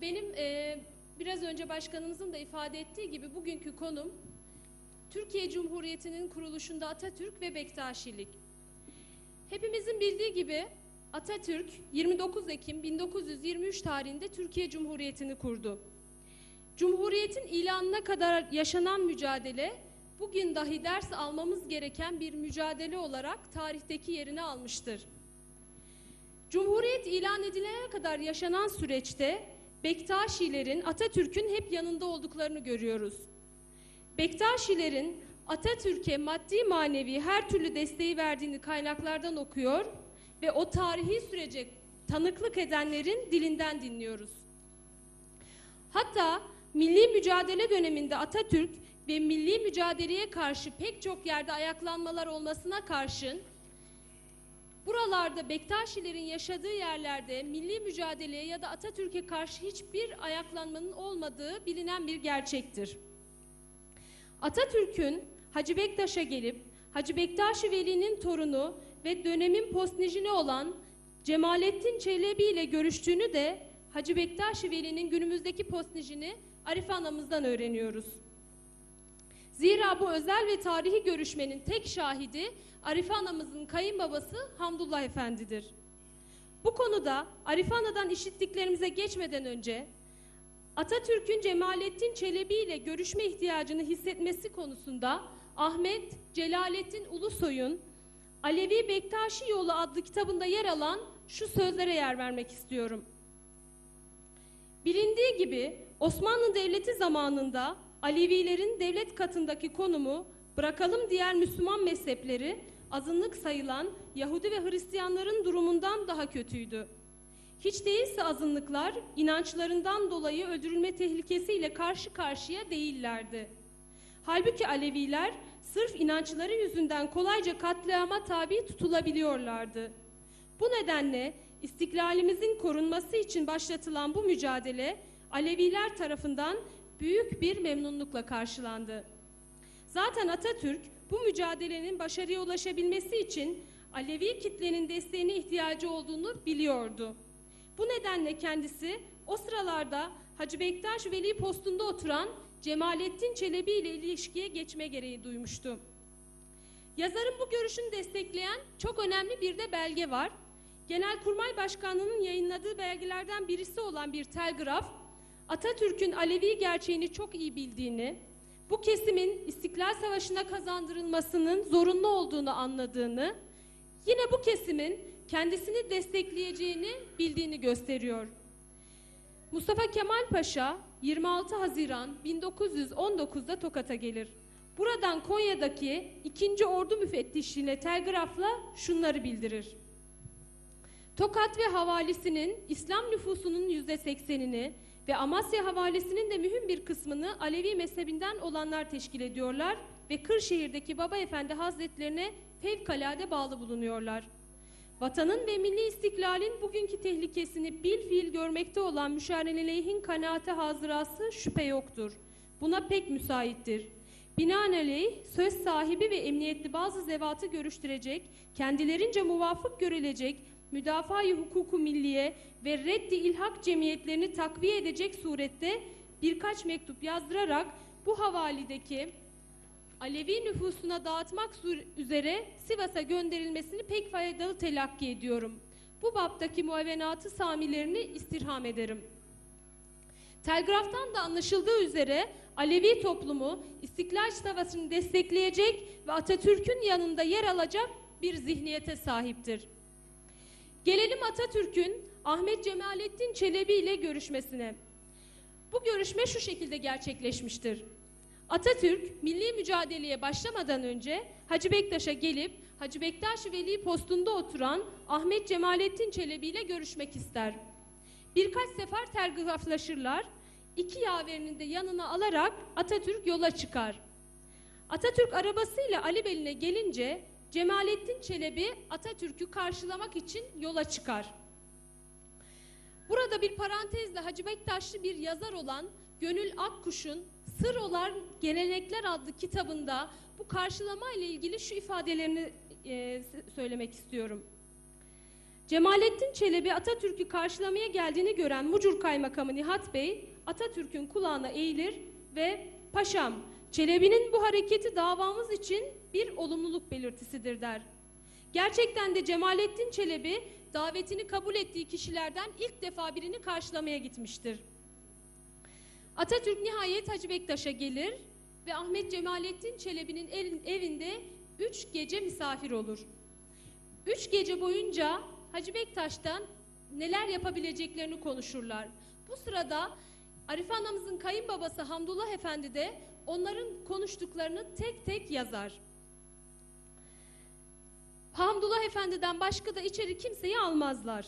Benim e, biraz önce başkanımızın da ifade ettiği gibi bugünkü konum Türkiye Cumhuriyeti'nin kuruluşunda Atatürk ve Bektaşilik. Hepimizin bildiği gibi Atatürk 29 Ekim 1923 tarihinde Türkiye Cumhuriyeti'ni kurdu. Cumhuriyetin ilanına kadar yaşanan mücadele bugün dahi ders almamız gereken bir mücadele olarak tarihteki yerini almıştır. Cumhuriyet ilan edilene kadar yaşanan süreçte Bektaşilerin Atatürk'ün hep yanında olduklarını görüyoruz. Bektaşilerin Atatürk'e maddi manevi her türlü desteği verdiğini kaynaklardan okuyor ve o tarihi sürece tanıklık edenlerin dilinden dinliyoruz. Hatta milli mücadele döneminde Atatürk ve milli mücadeleye karşı pek çok yerde ayaklanmalar olmasına karşın buralarda Bektaşilerin yaşadığı yerlerde milli mücadeleye ya da Atatürk'e karşı hiçbir ayaklanmanın olmadığı bilinen bir gerçektir. Atatürk'ün Hacı Bektaş'a gelip Hacı Bektaş-ı Veli'nin torunu ve dönemin postnijini olan Cemalettin Çelebi ile görüştüğünü de Hacı Bektaş-ı Veli'nin günümüzdeki postnijini Arife anamızdan öğreniyoruz. Zira bu özel ve tarihi görüşmenin tek şahidi Arife anamızın kayınbabası Hamdullah Efendi'dir. Bu konuda Arife anadan işittiklerimize geçmeden önce Atatürk'ün Cemalettin Çelebi ile görüşme ihtiyacını hissetmesi konusunda Ahmet Celalettin Ulusoy'un Alevi Bektaşi Yolu adlı kitabında yer alan şu sözlere yer vermek istiyorum. Bilindiği gibi Osmanlı Devleti zamanında Alevilerin devlet katındaki konumu bırakalım diğer Müslüman mezhepleri azınlık sayılan Yahudi ve Hristiyanların durumundan daha kötüydü. Hiç değilse azınlıklar inançlarından dolayı öldürülme tehlikesiyle karşı karşıya değillerdi. Halbuki Aleviler sırf inançları yüzünden kolayca katliama tabi tutulabiliyorlardı. Bu nedenle istiklalimizin korunması için başlatılan bu mücadele Aleviler tarafından büyük bir memnunlukla karşılandı. Zaten Atatürk bu mücadelenin başarıya ulaşabilmesi için Alevi kitlenin desteğine ihtiyacı olduğunu biliyordu. Bu nedenle kendisi o sıralarda Hacı Bektaş Veli postunda oturan Cemalettin Çelebi ile ilişkiye geçme gereği duymuştu. Yazarın bu görüşünü destekleyen çok önemli bir de belge var. Genelkurmay Başkanlığı'nın yayınladığı belgelerden birisi olan bir telgraf, Atatürk'ün Alevi gerçeğini çok iyi bildiğini, bu kesimin İstiklal Savaşı'na kazandırılmasının zorunlu olduğunu anladığını, yine bu kesimin kendisini destekleyeceğini bildiğini gösteriyor. Mustafa Kemal Paşa 26 Haziran 1919'da Tokat'a gelir. Buradan Konya'daki 2. Ordu Müfettişliğine telgrafla şunları bildirir. Tokat ve havalisinin İslam nüfusunun yüzde seksenini ve Amasya havalisinin de mühim bir kısmını Alevi mezhebinden olanlar teşkil ediyorlar ve Kırşehir'deki Baba Efendi Hazretlerine fevkalade bağlı bulunuyorlar. Vatanın ve milli istiklalin bugünkü tehlikesini bil fiil görmekte olan müşareneleyhin kanaate hazırası şüphe yoktur. Buna pek müsaittir. Binaenaleyh söz sahibi ve emniyetli bazı zevatı görüştürecek, kendilerince muvafık görülecek, müdafaa-i hukuku milliye ve reddi ilhak cemiyetlerini takviye edecek surette birkaç mektup yazdırarak bu havalideki Alevi nüfusuna dağıtmak üzere Sivas'a gönderilmesini pek faydalı telakki ediyorum. Bu baptaki muavenatı samilerini istirham ederim. Telgraftan da anlaşıldığı üzere Alevi toplumu İstiklal Savaşı'nı destekleyecek ve Atatürk'ün yanında yer alacak bir zihniyete sahiptir. Gelelim Atatürk'ün Ahmet Cemalettin Çelebi ile görüşmesine. Bu görüşme şu şekilde gerçekleşmiştir. Atatürk milli mücadeleye başlamadan önce Hacı Bektaş'a gelip Hacı Bektaş Veli postunda oturan Ahmet Cemalettin Çelebi ile görüşmek ister. Birkaç sefer telgraflaşırlar. İki yaverini de yanına alarak Atatürk yola çıkar. Atatürk arabasıyla Ali Beline gelince Cemalettin Çelebi Atatürk'ü karşılamak için yola çıkar. Burada bir parantezle Hacı Bektaşlı bir yazar olan Gönül Akkuş'un Sır olan Gelenekler adlı kitabında bu karşılama ile ilgili şu ifadelerini e, söylemek istiyorum. Cemalettin Çelebi Atatürk'ü karşılamaya geldiğini gören Mucur Kaymakamı Nihat Bey Atatürk'ün kulağına eğilir ve "Paşam, Çelebi'nin bu hareketi davamız için bir olumluluk belirtisidir." der. Gerçekten de Cemalettin Çelebi davetini kabul ettiği kişilerden ilk defa birini karşılamaya gitmiştir. Atatürk nihayet Hacı Bektaş'a gelir ve Ahmet Cemalettin Çelebi'nin el- evinde üç gece misafir olur. Üç gece boyunca Hacı Bektaş'tan neler yapabileceklerini konuşurlar. Bu sırada Arife anamızın kayınbabası Hamdullah Efendi de onların konuştuklarını tek tek yazar. Hamdullah Efendi'den başka da içeri kimseyi almazlar.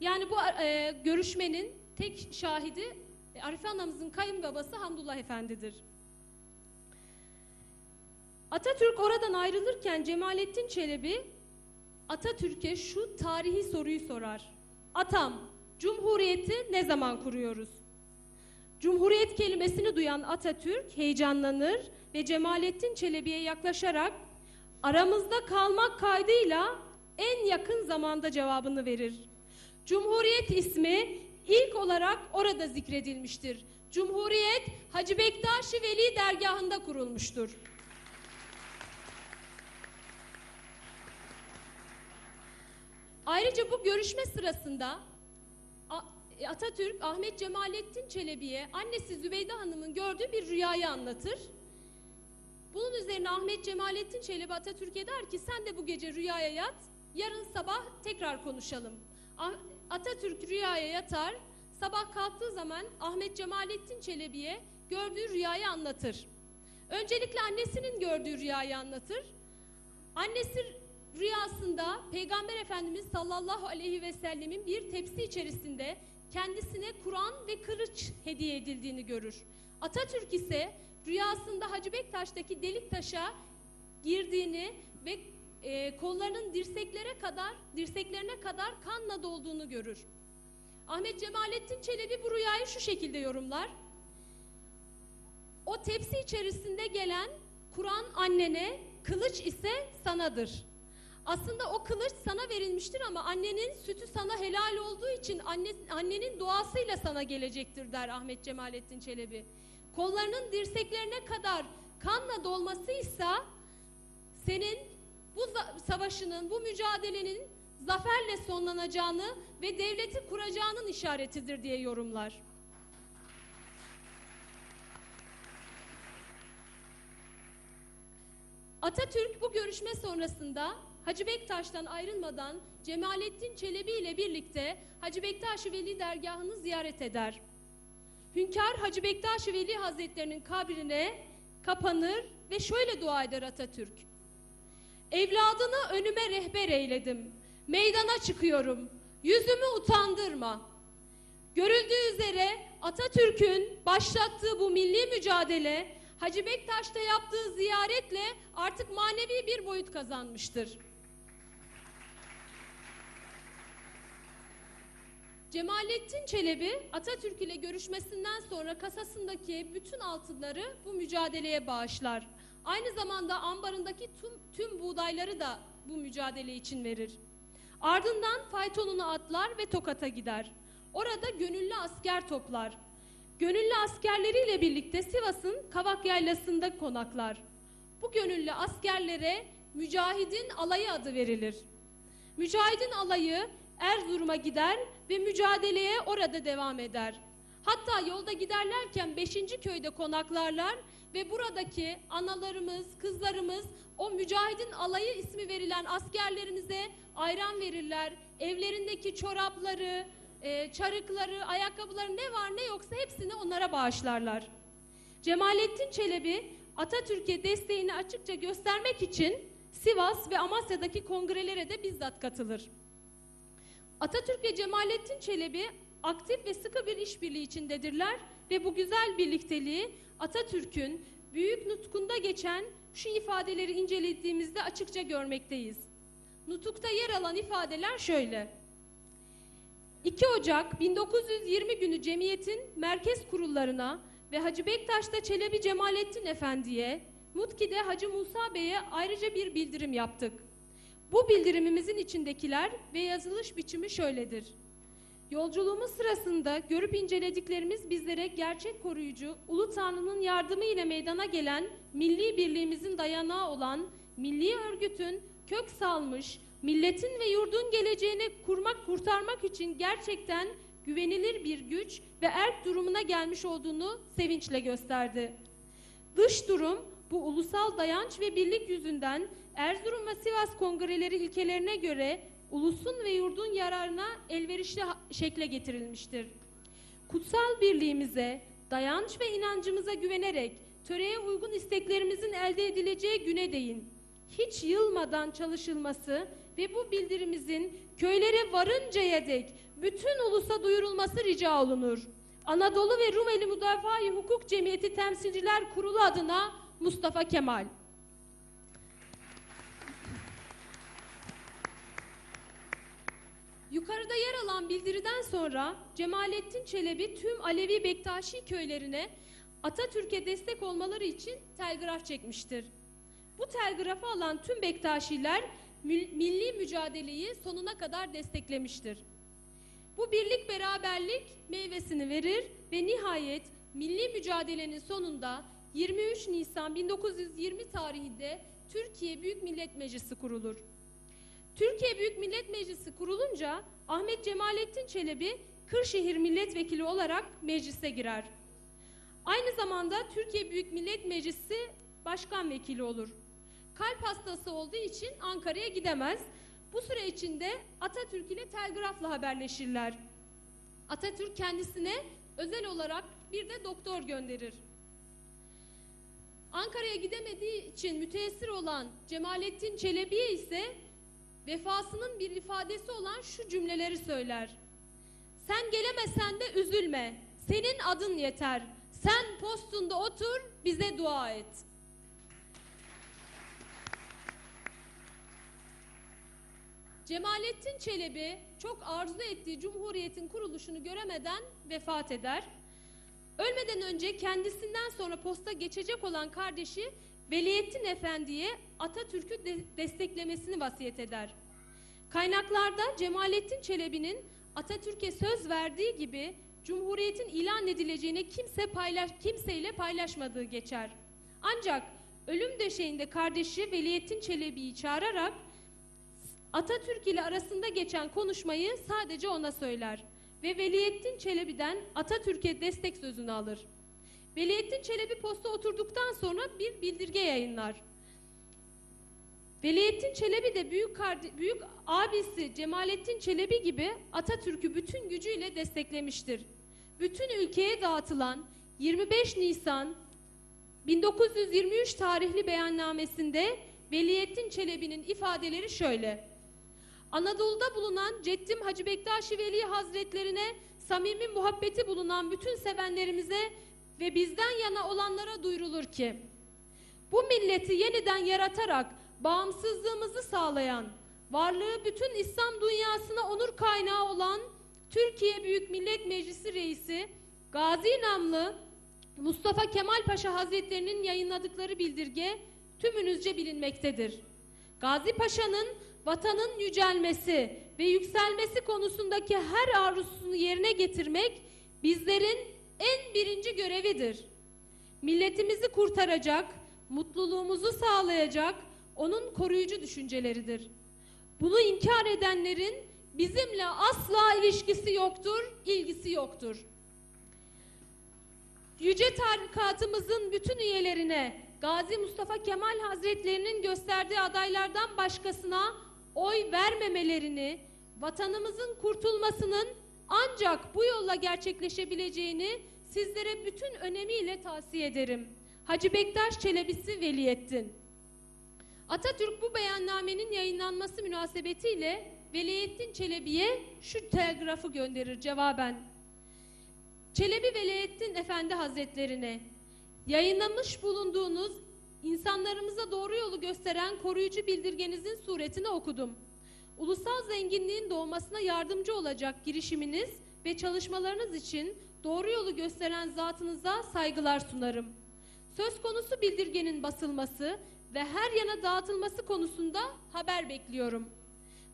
Yani bu e, görüşmenin tek şahidi e, Arife anamızın kayınbabası Hamdullah Efendi'dir. Atatürk oradan ayrılırken Cemalettin Çelebi Atatürk'e şu tarihi soruyu sorar. Atam, Cumhuriyeti ne zaman kuruyoruz? Cumhuriyet kelimesini duyan Atatürk heyecanlanır ve Cemalettin Çelebi'ye yaklaşarak aramızda kalmak kaydıyla en yakın zamanda cevabını verir. Cumhuriyet ismi ilk olarak orada zikredilmiştir. Cumhuriyet Hacı Bektaş Veli dergahında kurulmuştur. Ayrıca bu görüşme sırasında A- Atatürk Ahmet Cemalettin Çelebi'ye annesi Zübeyde Hanım'ın gördüğü bir rüyayı anlatır. Bunun üzerine Ahmet Cemalettin Çelebi Atatürk'e der ki sen de bu gece rüyaya yat, yarın sabah tekrar konuşalım. Ah- Atatürk rüyaya yatar, sabah kalktığı zaman Ahmet Cemalettin Çelebi'ye gördüğü rüyayı anlatır. Öncelikle annesinin gördüğü rüyayı anlatır. Annesi rüyasında Peygamber Efendimiz sallallahu aleyhi ve sellemin bir tepsi içerisinde kendisine Kur'an ve kılıç hediye edildiğini görür. Atatürk ise rüyasında Hacı Bektaş'taki delik taşa girdiğini ve e, kollarının dirseklere kadar dirseklerine kadar kanla dolduğunu görür. Ahmet Cemalettin Çelebi bu rüyayı şu şekilde yorumlar. O tepsi içerisinde gelen Kur'an annene, kılıç ise sanadır. Aslında o kılıç sana verilmiştir ama annenin sütü sana helal olduğu için anne, annenin duasıyla sana gelecektir der Ahmet Cemalettin Çelebi. Kollarının dirseklerine kadar kanla dolmasıysa senin bu savaşının, bu mücadelenin zaferle sonlanacağını ve devleti kuracağının işaretidir diye yorumlar. Atatürk bu görüşme sonrasında Hacı Bektaş'tan ayrılmadan Cemalettin Çelebi ile birlikte Hacı Bektaş Veli dergahını ziyaret eder. Hünkar Hacı Bektaş Veli Hazretlerinin kabrine kapanır ve şöyle dua eder Atatürk. Evladını önüme rehber eyledim. Meydana çıkıyorum. Yüzümü utandırma. Görüldüğü üzere Atatürk'ün başlattığı bu milli mücadele Hacı Bektaş'ta yaptığı ziyaretle artık manevi bir boyut kazanmıştır. Cemalettin Çelebi Atatürk ile görüşmesinden sonra kasasındaki bütün altınları bu mücadeleye bağışlar. Aynı zamanda ambarındaki tüm, tüm buğdayları da bu mücadele için verir. Ardından faytonunu atlar ve Tokat'a gider. Orada gönüllü asker toplar. Gönüllü askerleriyle birlikte Sivas'ın Kavak Yaylası'nda konaklar. Bu gönüllü askerlere Mücahidin Alayı adı verilir. Mücahidin Alayı Erzurum'a gider ve mücadeleye orada devam eder. Hatta yolda giderlerken 5. köyde konaklarlar ve buradaki analarımız, kızlarımız o mücahidin alayı ismi verilen askerlerimize ayran verirler. Evlerindeki çorapları, e, çarıkları, ayakkabıları ne var ne yoksa hepsini onlara bağışlarlar. Cemalettin Çelebi Atatürk'e desteğini açıkça göstermek için Sivas ve Amasya'daki kongrelere de bizzat katılır. Atatürk ve Cemalettin Çelebi aktif ve sıkı bir işbirliği içindedirler ve bu güzel birlikteliği Atatürk'ün büyük nutkunda geçen şu ifadeleri incelediğimizde açıkça görmekteyiz. Nutukta yer alan ifadeler şöyle. 2 Ocak 1920 günü cemiyetin merkez kurullarına ve Hacı Bektaş'ta Çelebi Cemalettin Efendi'ye, Mutki'de Hacı Musa Bey'e ayrıca bir bildirim yaptık. Bu bildirimimizin içindekiler ve yazılış biçimi şöyledir. Yolculuğumuz sırasında görüp incelediklerimiz bizlere gerçek koruyucu, Ulu Tanrı'nın yardımı ile meydana gelen milli birliğimizin dayanağı olan milli örgütün kök salmış, milletin ve yurdun geleceğini kurmak, kurtarmak için gerçekten güvenilir bir güç ve erk durumuna gelmiş olduğunu sevinçle gösterdi. Dış durum bu ulusal dayanç ve birlik yüzünden Erzurum ve Sivas kongreleri ilkelerine göre ulusun ve yurdun yararına elverişli şekle getirilmiştir. Kutsal birliğimize, dayanç ve inancımıza güvenerek töreye uygun isteklerimizin elde edileceği güne değin hiç yılmadan çalışılması ve bu bildirimizin köylere varıncaya dek bütün ulusa duyurulması rica olunur. Anadolu ve Rumeli Müdafaa-i Hukuk Cemiyeti Temsilciler Kurulu adına Mustafa Kemal. Yukarıda yer alan bildiriden sonra Cemalettin Çelebi tüm Alevi Bektaşi köylerine Atatürk'e destek olmaları için telgraf çekmiştir. Bu telgrafı alan tüm Bektaşiler mil- milli mücadeleyi sonuna kadar desteklemiştir. Bu birlik beraberlik meyvesini verir ve nihayet milli mücadelenin sonunda 23 Nisan 1920 tarihinde Türkiye Büyük Millet Meclisi kurulur. Türkiye Büyük Millet Meclisi kurulunca Ahmet Cemalettin Çelebi Kırşehir Milletvekili olarak meclise girer. Aynı zamanda Türkiye Büyük Millet Meclisi Başkan Vekili olur. Kalp hastası olduğu için Ankara'ya gidemez. Bu süre içinde Atatürk ile telgrafla haberleşirler. Atatürk kendisine özel olarak bir de doktor gönderir. Ankara'ya gidemediği için müteessir olan Cemalettin Çelebi'ye ise vefasının bir ifadesi olan şu cümleleri söyler. Sen gelemesen de üzülme. Senin adın yeter. Sen postunda otur, bize dua et. Cemalettin Çelebi çok arzu ettiği Cumhuriyet'in kuruluşunu göremeden vefat eder. Ölmeden önce kendisinden sonra posta geçecek olan kardeşi Veliyettin Efendi'ye Atatürk'ü de- desteklemesini vasiyet eder. Kaynaklarda Cemalettin Çelebi'nin Atatürk'e söz verdiği gibi Cumhuriyet'in ilan edileceğini kimse paylaş, kimseyle paylaşmadığı geçer. Ancak ölüm döşeğinde kardeşi Veliyettin Çelebi'yi çağırarak Atatürk ile arasında geçen konuşmayı sadece ona söyler ve Veliyettin Çelebi'den Atatürk'e destek sözünü alır. Veliyettin Çelebi posta oturduktan sonra bir bildirge yayınlar. Veliyettin Çelebi de büyük, büyük abisi Cemalettin Çelebi gibi Atatürk'ü bütün gücüyle desteklemiştir. Bütün ülkeye dağıtılan 25 Nisan 1923 tarihli beyannamesinde Veliyettin Çelebi'nin ifadeleri şöyle. Anadolu'da bulunan Ceddim Hacı Bektaşi Veli Hazretlerine samimi muhabbeti bulunan bütün sevenlerimize ve bizden yana olanlara duyurulur ki bu milleti yeniden yaratarak bağımsızlığımızı sağlayan, varlığı bütün İslam dünyasına onur kaynağı olan Türkiye Büyük Millet Meclisi Reisi Gazi Namlı Mustafa Kemal Paşa Hazretlerinin yayınladıkları bildirge tümünüzce bilinmektedir. Gazi Paşa'nın vatanın yücelmesi ve yükselmesi konusundaki her arzusunu yerine getirmek bizlerin en birinci görevidir. Milletimizi kurtaracak, mutluluğumuzu sağlayacak onun koruyucu düşünceleridir. Bunu inkar edenlerin bizimle asla ilişkisi yoktur, ilgisi yoktur. Yüce tarikatımızın bütün üyelerine Gazi Mustafa Kemal Hazretlerinin gösterdiği adaylardan başkasına oy vermemelerini, vatanımızın kurtulmasının ancak bu yolla gerçekleşebileceğini sizlere bütün önemiyle tavsiye ederim. Hacı Bektaş Çelebisi Veliyettin. Atatürk bu beyannamenin yayınlanması münasebetiyle Veliyettin Çelebi'ye şu telgrafı gönderir cevaben. Çelebi Veliyettin Efendi Hazretlerine yayınlamış bulunduğunuz insanlarımıza doğru yolu gösteren koruyucu bildirgenizin suretini okudum. Ulusal zenginliğin doğmasına yardımcı olacak girişiminiz ve çalışmalarınız için doğru yolu gösteren zatınıza saygılar sunarım. Söz konusu bildirgenin basılması ve her yana dağıtılması konusunda haber bekliyorum.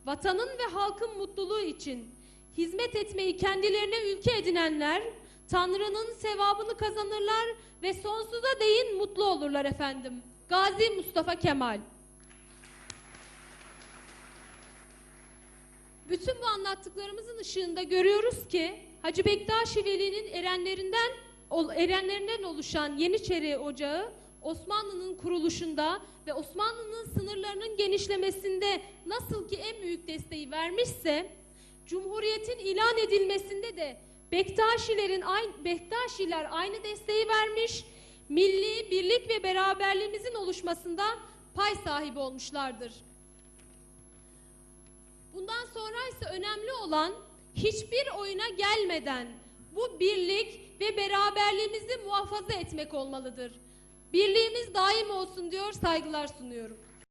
Vatanın ve halkın mutluluğu için hizmet etmeyi kendilerine ülke edinenler Tanrı'nın sevabını kazanırlar ve sonsuza değin mutlu olurlar efendim. Gazi Mustafa Kemal. Bütün bu anlattıklarımızın ışığında görüyoruz ki Hacı Bektaşi Veli'nin erenlerinden erenlerinden oluşan Yeniçeri Ocağı Osmanlı'nın kuruluşunda ve Osmanlı'nın sınırlarının genişlemesinde nasıl ki en büyük desteği vermişse Cumhuriyetin ilan edilmesinde de Bektaşilerin Bektaşiler aynı desteği vermiş, milli birlik ve beraberliğimizin oluşmasında pay sahibi olmuşlardır. Bundan sonra ise önemli olan hiçbir oyuna gelmeden bu birlik ve beraberliğimizi muhafaza etmek olmalıdır. Birliğimiz daim olsun diyor, saygılar sunuyorum.